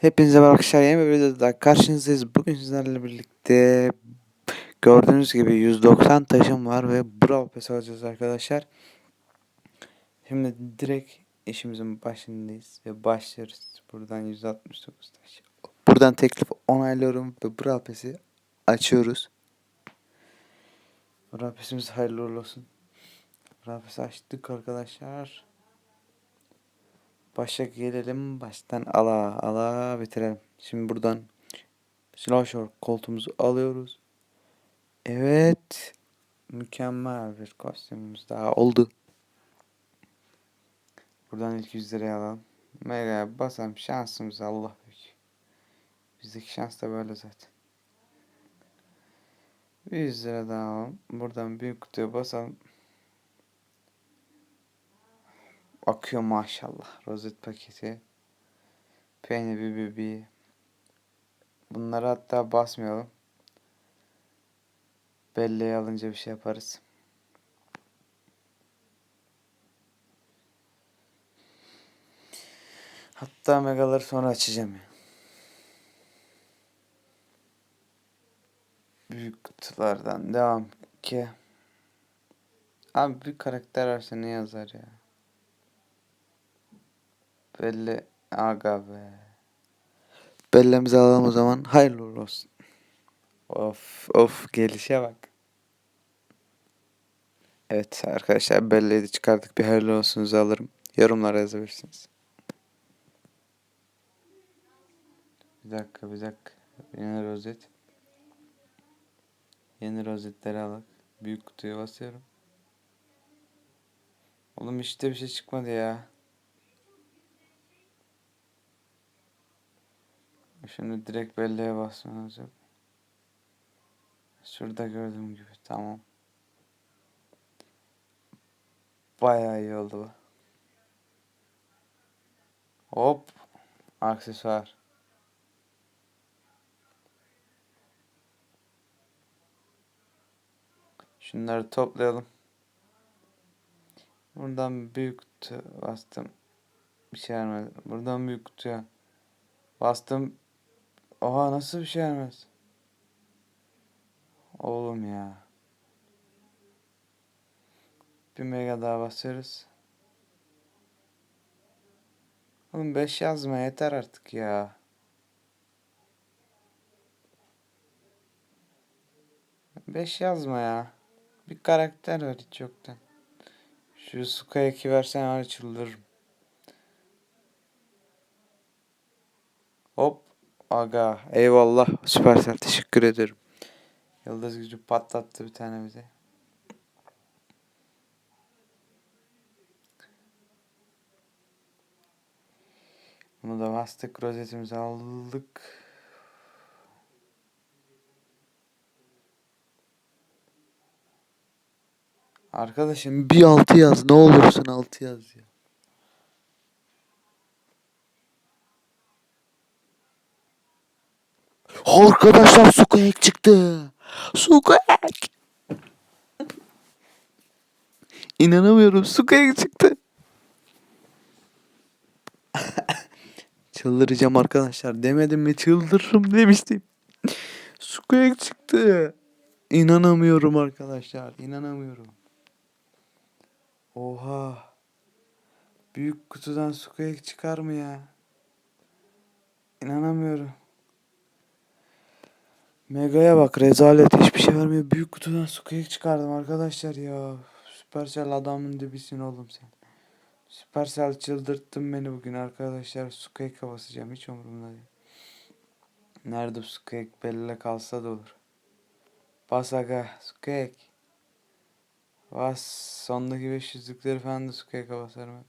Hepinize merhaba arkadaşlar. Yeni bir videoda karşınızdayız. Bugün sizlerle birlikte gördüğünüz gibi 190 taşım var ve bravo pes alacağız arkadaşlar. Şimdi direkt işimizin başındayız ve başlıyoruz. Buradan 169 taş. Buradan teklif onaylıyorum ve bravo pesi açıyoruz. Bravo pesimiz hayırlı olsun. Bravo pesi açtık arkadaşlar. Başa gelelim. Baştan ala ala bitirelim. Şimdi buradan Slow Shore koltuğumuzu alıyoruz. Evet. Mükemmel bir kostümümüz daha oldu. Buradan ilk 100 liraya alalım. Mega basalım şansımız Allah büyük. Bizdeki şans da böyle zaten. 100 lira daha alalım. Buradan büyük kutuya basalım. Akıyor maşallah. Rozet paketi. Peynir BBB. Bunları hatta basmayalım. Belleği alınca bir şey yaparız. Hatta megaları sonra açacağım ya. Büyük kutulardan devam ki. Abi bir karakter varsa ne yazar ya? Belli aga be. Bellemizi alalım o zaman. Hayırlı uğurlu olsun. Of of gelişe bak. Evet arkadaşlar belleği de çıkardık. Bir hayırlı olsunuzu alırım. Yorumlara yazabilirsiniz. Bir dakika bir dakika. Yeni rozet. Yeni rozetleri alalım. Büyük kutuya basıyorum. Oğlum işte bir şey çıkmadı ya. Şimdi direkt belleğe basmam lazım. Şurada gördüğüm gibi tamam. Bayağı iyi oldu bu. Hop. Aksesuar. Şunları toplayalım. Buradan büyük kutu bastım. Bir şey vermedi. Buradan büyük kutuya bastım. Oha nasıl bir şey vermez? Oğlum ya. Bir mega daha basıyoruz. Oğlum 5 yazma yeter artık ya. Beş yazma ya. Bir karakter ver hiç yoktan. Şu Sukayaki versen var çıldırırım. Hop. Aga. Eyvallah. Süpersel. Teşekkür ederim. Yıldız gücü patlattı bir tane bize. Bunu da bastık. Rozetimizi aldık. Arkadaşım bir altı yaz. Ne olursun altı yaz ya. Arkadaşlar su kayak çıktı. Su kayak. İnanamıyorum su kayak çıktı. Çıldıracağım arkadaşlar. Demedim mi çıldırırım demiştim. Su kayak çıktı. İnanamıyorum arkadaşlar. İnanamıyorum. Oha. Büyük kutudan su kayak çıkar mı ya? İnanamıyorum. Mega'ya bak rezalet hiçbir şey vermiyor. Büyük kutudan su kayak çıkardım arkadaşlar ya. Supercell adamın dibisin oğlum sen. Supercell çıldırttın beni bugün arkadaşlar. Su kayak basacağım hiç umurumda değil. Nerede su kayak belli kalsa da olur. Bas aga su kayak. Bas sondaki 500'lükleri falan da su kayak basarım.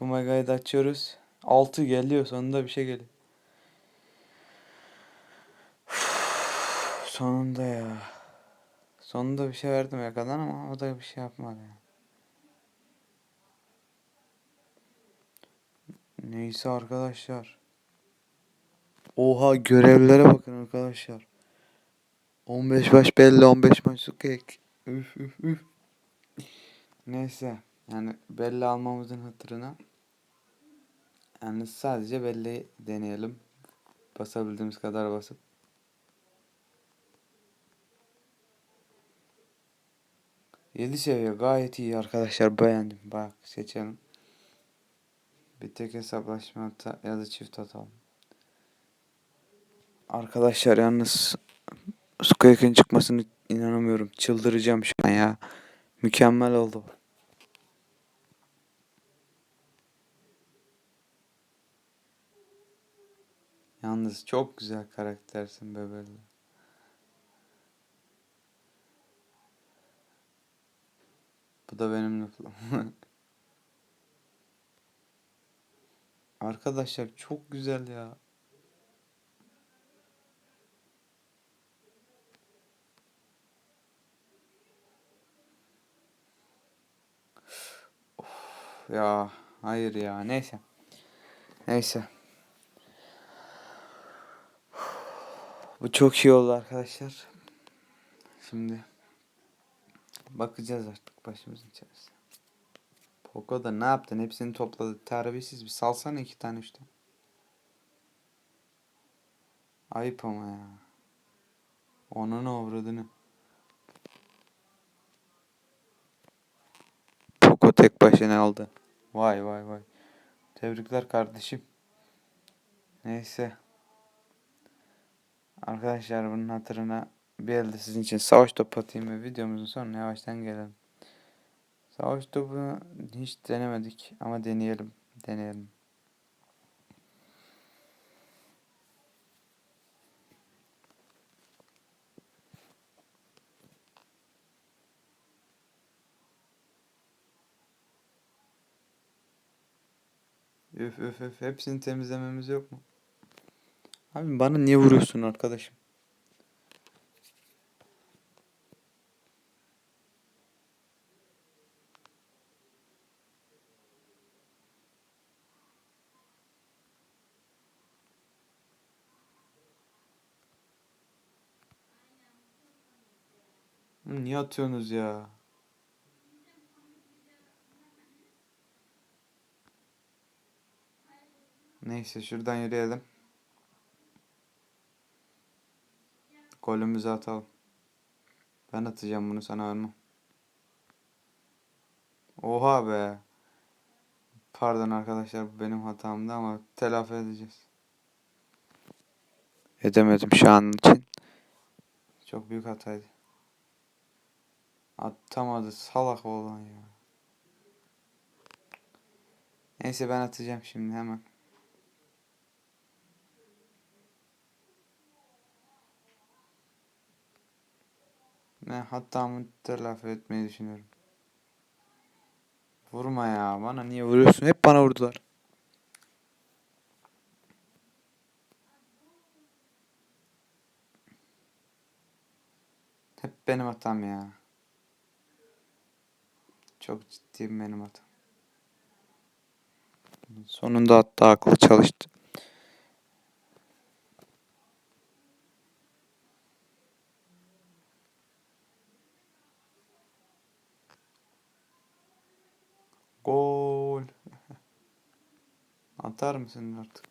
Bu Mega'yı da açıyoruz. 6 geliyor sonunda bir şey geliyor. Sonunda ya. Sonunda bir şey verdim ya kadar ama o da bir şey yapmadı ya. Neyse arkadaşlar. Oha görevlere bakın arkadaşlar. 15 baş belli 15 maç kek. Üf üf üf. Neyse yani belli almamızın hatırına Yani sadece belli deneyelim. Basabildiğimiz kadar basıp. Yedi seviye gayet iyi arkadaşlar beğendim. Bak seçelim. Bir tek hesaplaşma ya da çift atalım. Arkadaşlar yalnız Squake'in çıkmasını inanamıyorum. Çıldıracağım şu an ya. Mükemmel oldu. Yalnız çok güzel karaktersin bebeğim. Bu da benim lafım. Arkadaşlar çok güzel ya. Ya hayır ya neyse. Neyse. Bu çok iyi oldu arkadaşlar. Şimdi bakacağız artık başımızın içerisine. Poco da ne yaptın? Hepsini topladı. Terbiyesiz bir salsana iki tane işte. Ayıp ama ya. Onun avradını. Poco tek başına aldı. Vay vay vay. Tebrikler kardeşim. Neyse. Arkadaşlar bunun hatırına bir elde sizin için savaş topu atayım ve videomuzun sonuna yavaştan gelelim. Savaş topunu hiç denemedik ama deneyelim. Deneyelim. Üf üf üf hepsini temizlememiz yok mu? Abi bana niye vuruyorsun arkadaşım? Niye atıyorsunuz ya? Neyse şuradan yürüyelim. Golümüzü atalım. Ben atacağım bunu sana vermem. Oha be. Pardon arkadaşlar bu benim hatamdı ama telafi edeceğiz. Edemedim şu an için. Çok büyük hataydı. Atamadı salak oğlan ya. Neyse ben atacağım şimdi hemen. Ne hatamı telafi etmeyi düşünüyorum. Vurma ya. Bana niye vuruyorsun? Hep bana vurdular. Hep benim hatam ya. Çok ciddi benim hatam. Sonunda hatta aklı çalıştı. Gol. Atar mısın artık?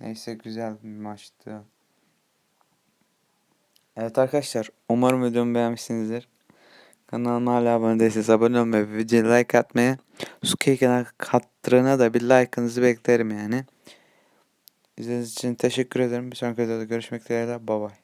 Neyse güzel bir maçtı. Evet arkadaşlar umarım videomu beğenmişsinizdir. Kanalıma hala abone değilseniz abone olmayı ve videoya like atmayı. Suki hatırına da bir like'ınızı beklerim yani. İzlediğiniz için teşekkür ederim. Bir sonraki videoda görüşmek dileğiyle. Bye bye.